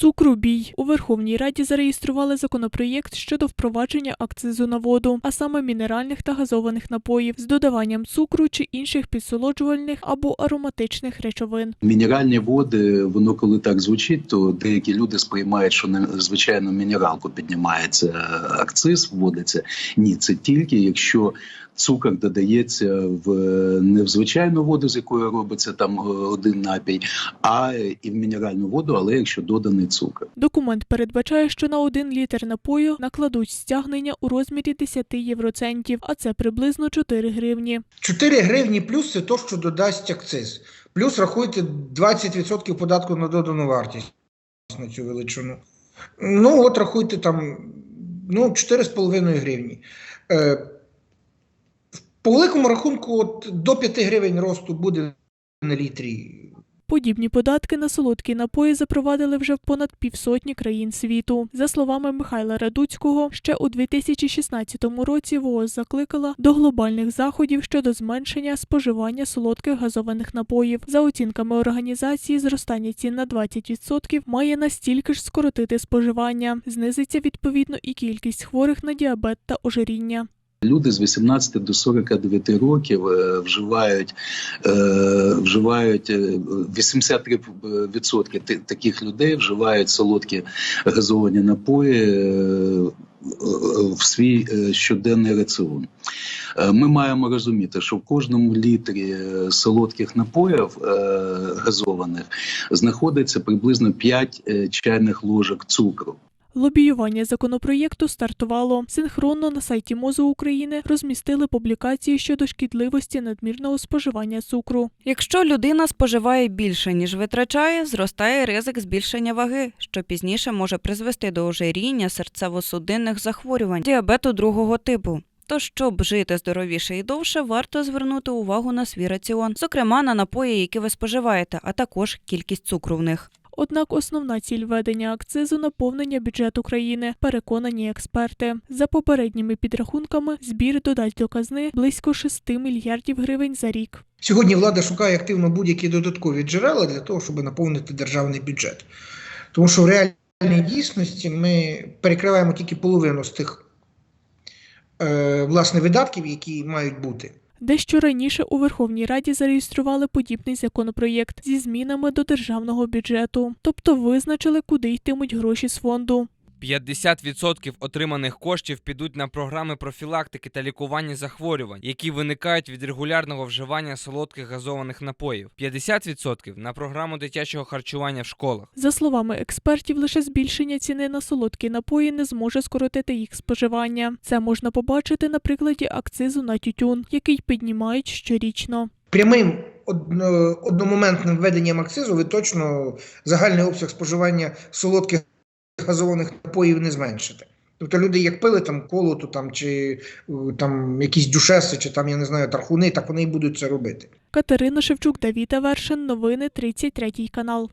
Цукрубій у Верховній Раді зареєстрували законопроєкт щодо впровадження акцизу на воду, а саме мінеральних та газованих напоїв з додаванням цукру чи інших підсолоджувальних або ароматичних речовин. Мінеральні води, воно коли так звучить, то деякі люди сприймають, що не звичайно мінералку піднімається акциз, вводиться. Ні, це тільки якщо цукор додається в не в звичайну воду, з якої робиться там е, один напій, а і в мінеральну воду, але якщо доданий цукор. Документ передбачає, що на один літр напою накладуть стягнення у розмірі 10 євроцентів, а це приблизно 4 гривні. 4 гривні плюс це то, що додасть акциз. Плюс рахуйте 20% податку на додану вартість на цю величину. Ну, от рахуйте там ну, 4,5 гривні. Е, по великому рахунку, от, до 5 гривень росту буде на літрі. Подібні податки на солодкі напої запровадили вже в понад півсотні країн світу. За словами Михайла Радуцького, ще у 2016 році ВООЗ закликала до глобальних заходів щодо зменшення споживання солодких газованих напоїв. За оцінками організації, зростання цін на 20% має настільки ж скоротити споживання. Знизиться відповідно і кількість хворих на діабет та ожиріння. Люди з 18 до 49 років е, вживають е, вживають е, 83% ти- таких людей вживають солодкі газовані напої е, в свій е, щоденний раціон. Е, Ми маємо розуміти, що в кожному літрі е, солодких напоїв е, газованих знаходиться приблизно 5 е, чайних ложок цукру. Лобіювання законопроєкту стартувало. Синхронно на сайті МОЗу України розмістили публікації щодо шкідливості надмірного споживання цукру. Якщо людина споживає більше, ніж витрачає, зростає ризик збільшення ваги, що пізніше може призвести до ожиріння, серцево-судинних захворювань, діабету другого типу. Тож, щоб жити здоровіше і довше, варто звернути увагу на свій раціон, зокрема на напої, які ви споживаєте, а також кількість цукру в них. Однак основна ціль введення акцизу наповнення бюджету країни, переконані експерти. За попередніми підрахунками, збір додасть до казни близько 6 мільярдів гривень за рік. Сьогодні влада шукає активно будь-які додаткові джерела для того, щоб наповнити державний бюджет. Тому що в реальній дійсності ми перекриваємо тільки половину з тих е, власне видатків, які мають бути. Дещо раніше у Верховній Раді зареєстрували подібний законопроєкт зі змінами до державного бюджету, тобто визначили, куди йтимуть гроші з фонду. 50% отриманих коштів підуть на програми профілактики та лікування захворювань, які виникають від регулярного вживання солодких газованих напоїв. 50% на програму дитячого харчування в школах. За словами експертів, лише збільшення ціни на солодкі напої не зможе скоротити їх споживання. Це можна побачити на прикладі акцизу на тютюн, який піднімають щорічно. Прямим одно- одномоментним введенням акцизу ви точно загальний обсяг споживання солодких газованих напоїв не зменшити. Тобто люди, як пили там колоту, там чи е, там якісь дюшеси, чи там я не знаю, тархуни, так вони і будуть це робити. Катерина Шевчук, Давіда Вершин. Новини 33 канал.